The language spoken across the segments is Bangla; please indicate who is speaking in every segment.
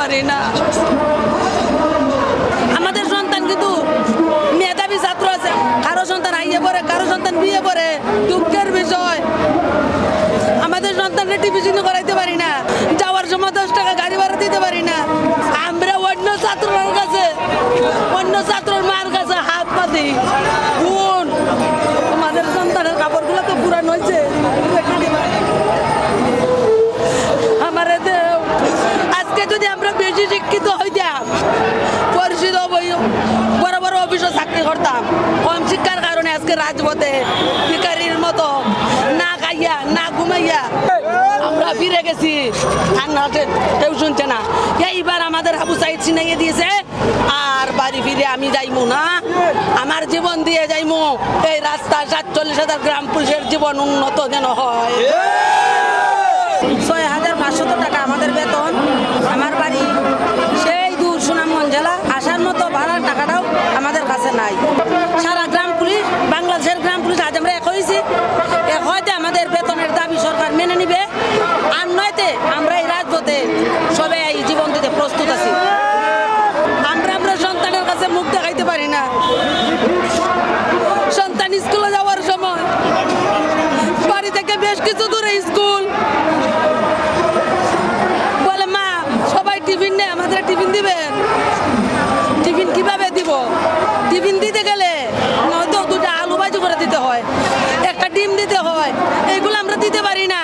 Speaker 1: পারি না। আমাদের সন্তান কিন্তু মেধাবী ছাত্র আছে। কারও সন্তান আইয়ে পড়ে, কারও সন্তান বিয়ে পড়ে, দুঃখের বিষয়। আমাদের সন্তানকে টিফিন করাইতে পারি না। যাওয়ার সময় দশ টাকা গাড়ি ভাড়া দিতে পারি না। আমরা অন্য ছাত্রের কাছে, অন্য ছাত্রের মার কাছে হাত পাতি বোন আমাদের সন্তানের কাপড়গুলো তো পুরান হয়েছে আমারে দেও আজকে যদি আমরা বেশি শিক্ষিত হইতাম, পরিচিত বড় বড় অফিসে চাকরি করতাম। কম শিক্ষার কারণে আজকে রাজপথে ভিকারির মতো না খাইয়া, না ঘুমাইয়া আমরা ফিরে গেছি। কেউ শুনছে না। এইবার আমাদের হাবু সাইড ছিনাইয়ে দিয়েছে, আর বাড়ি ফিরে আমি যাইমু না। আমার জীবন দিয়ে যাইমু। এই রাস্তা সাতচল্লিশ হাজার গ্রাম পুলিশের জীবন উন্নত যেন হয়।
Speaker 2: ছয় হাজার পাঁচশত টাকা আমাদের বেতন আমার বাড়ি সেই দূর সুনামগঞ্জ জেলা আসার মতো ভাড়ার টাকাটাও আমাদের কাছে নাই সারা গ্রাম পুলিশ বাংলাদেশের গ্রাম পুলিশ আজ আমরা এক হয়েছি এক হয়তো আমাদের বেতনের দাবি সরকার মেনে নিবে আর নয়তে আমরা এই রাজপথে সবাই এই জীবন দিতে প্রস্তুত আছি
Speaker 1: আমরা আমরা সন্তানের কাছে মুখ দেখাইতে পারি না সন্তান স্কুলে যাওয়ার সময় বাড়ি থেকে বেশ কিছু দূরে স্কুল। বলে, মা, সবাই টিফিন নেই আমাদের টিফিন দিবেন। টিফিন কীভাবে দিব? টিফিন দিতে গেলে নয়তো দুটা আলু ভাজি করে দিতে হয়, একটা ডিম দিতে হয় এইগুলো আমরা দিতে পারি না।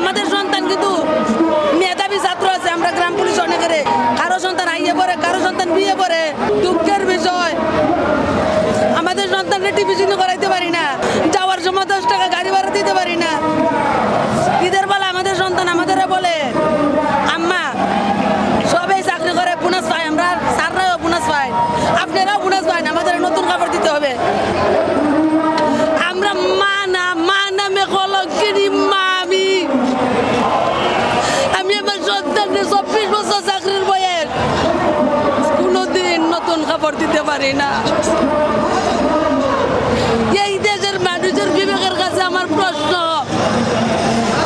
Speaker 1: আমাদের সন্তান কিন্তু মেধাবী ছাত্র আছে, আমরা গ্রাম পুলিশ অনেকের, কারও সন্তান আইয়ে পড়ে, কারও সন্তান বিয়ে পড়ে, দুঃখের বিষয়। আমাদের সন্তানকে টিফিন করাইতে পারি না। নতুন কাপড় দিতে পারি না। এই দেশের মানুষের বিবেকের কাছে আমার প্রশ্ন,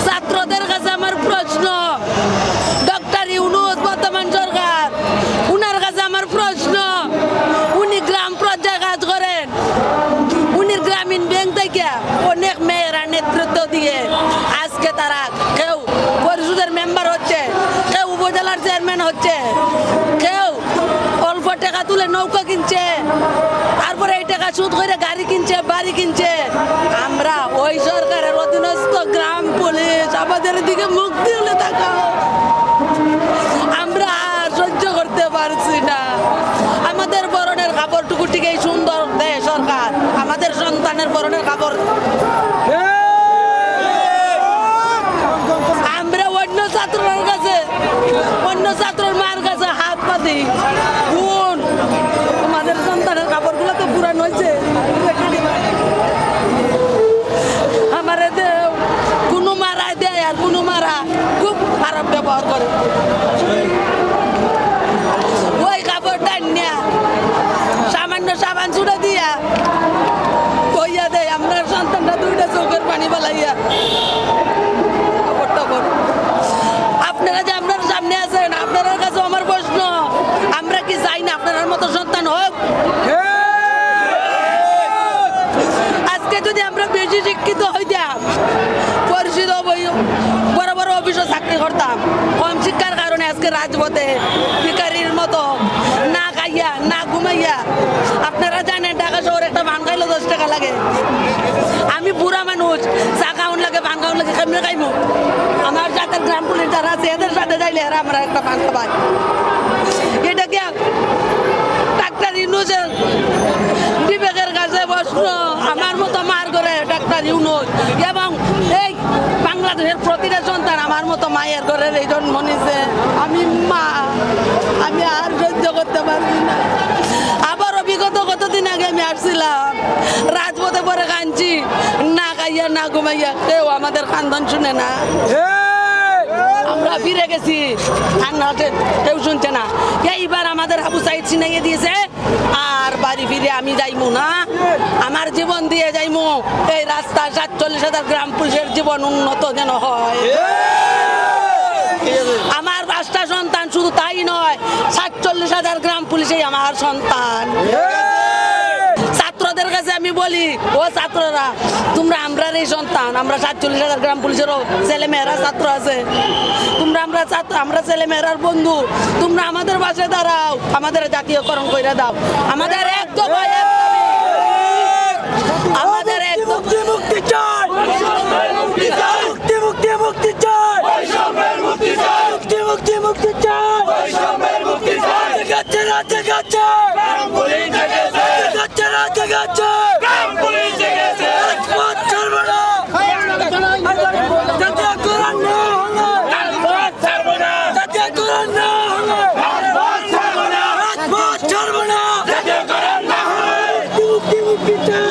Speaker 1: ছাত্রদের কাছে আমার প্রশ্ন, ডক্টর ইউনুস, বর্তমান সরকার, উনার কাছে আমার প্রশ্ন, উনি গ্রাম পর্যায়ে কাজ করেন, উনি গ্রামীণ ব্যাংক থেকে অনেক মেয়েরা নেতৃত্ব দিয়ে আজকে তারা কেউ পরিষদের মেম্বার হচ্ছে, কেউ উপজেলার চেয়ারম্যান হচ্ছে নৌকা কিনছে, তারপরে এই টাকা সুদ করে গাড়ি কিনছে, বাড়ি কিনছে। আমরা ওই সরকারের অধীনস্থ গ্রাম পুলিশ, আমাদের দিকে মুখ দিলে তাকাও। আমরা আর সহ্য করতে পারছি না। আমাদের বরণের কাপড়টুকু ঠিকই সুন্দর দেয় সরকার। আমাদের সন্তানের বরণের কাপড় আমরা অন্য ছাত্রের কাছে অন্য ছাত্রের মার কাছে হাত পাতি বোন আমাদের সন্তানের কাপড়গুলো তো পুরান হয়েছে আমারে দেও কোনো মারা দেয় আর কোনো মারা খুব খারাপ ব্যবহার করে ওই কাপড়টা নিয়া সামান্য সাবান ছুড়ে দিয়া কইয়া দেয় আমরা সন্তানটা দুইটা টাপড় আপনারা যে আপনার সামনে আছেন আপনার কাছে আমার প্রশ্ন। আমরা কি চাই না আপনার মতো সন্তান হোক? আজকে যদি আমরা বেশি শিক্ষিত হইতাম, পরিচিত বড় বড় অফিসে চাকরি করতাম, কম শিক্ষার কারণে আজকে রাজপথে ভিকারির মতো না খাইয়া, না ঘুমাইয়া, আপনারা জানেন ঢাকা শহরে একটা ভান খাইলে দশ টাকা লাগে। আমি বুড়া মানুষ, চা খাউন লাগে ভান খাউন লাগে, কেমনে খাইমু আমার জাতের গ্রাম পুলিশ যারা আছে, এদের সাথে যাইলে এরা আমরা একটা ভান খাবাই এটা কি ডাক্তার ইউনুসের বিবেকের কাছে প্রশ্ন, আমার মতো মার করে ডাক্তার ইউনুস। এবং এই বাংলাদেশের প্রতিটা সন্তান আমার মতো মায়ের ঘরের এই জন্ম নিছে। আমি মা, আমি আর সহ্য করতে পারছি না। আবারও বিগত কতদিন আগে আমি আসছিলাম, রাজপথে পরে কাঁদছি। খাইয়া না ঘুমাইয়া কেউ আমাদের কান্দন শুনে না। আমরা ফিরে গেছি ঠান্ডাতে কেউ শুনছে না। এইবার আমাদের হাবু সাইড ছিনাইয়ে দিয়েছে আর বাড়ি ফিরে আমি যাইমু না। আমার জীবন দিয়ে যাইমু। এই রাস্তা সাতচল্লিশ হাজার গ্রাম পুলিশের জীবন উন্নত যেন হয়। আমার পাঁচটা সন্তান
Speaker 3: শুধু তাই নয় সাতচল্লিশ হাজার গ্রাম পুলিশেই আমার সন্তান। ছাত্রদের কাছে আমি বলি ও ছাত্ররা তোমরা আমরা এই সন্তান আমরা সাতচল্লিশ হাজার গ্রাম পুলিশেরও ছেলে মেয়েরা ছাত্র আছে। তোমরা আমরা ছাত্র আমরা ছেলে মেয়েরার বন্ধু। তোমরা আমাদের পাশে দাঁড়াও আমাদের জাতীয়করণ করে দাও। আমাদের এক দফা এক আমাদের এক
Speaker 1: মুক্তি মুক্তি চাই। মুক্তি মুক্তি মুক্তি চাই। মুক্তি মুক্তি মুক্তি চাই। জেগাচ্ছে না জেগাচ্ছে জেগাচ্ছে না জেগাচ্ছে একমত ছাড়বো না জাতীয়করণ না হলে জাতীয়করণ না হলে একমত ছাড়বো না মুক্তি মুক্তি চাই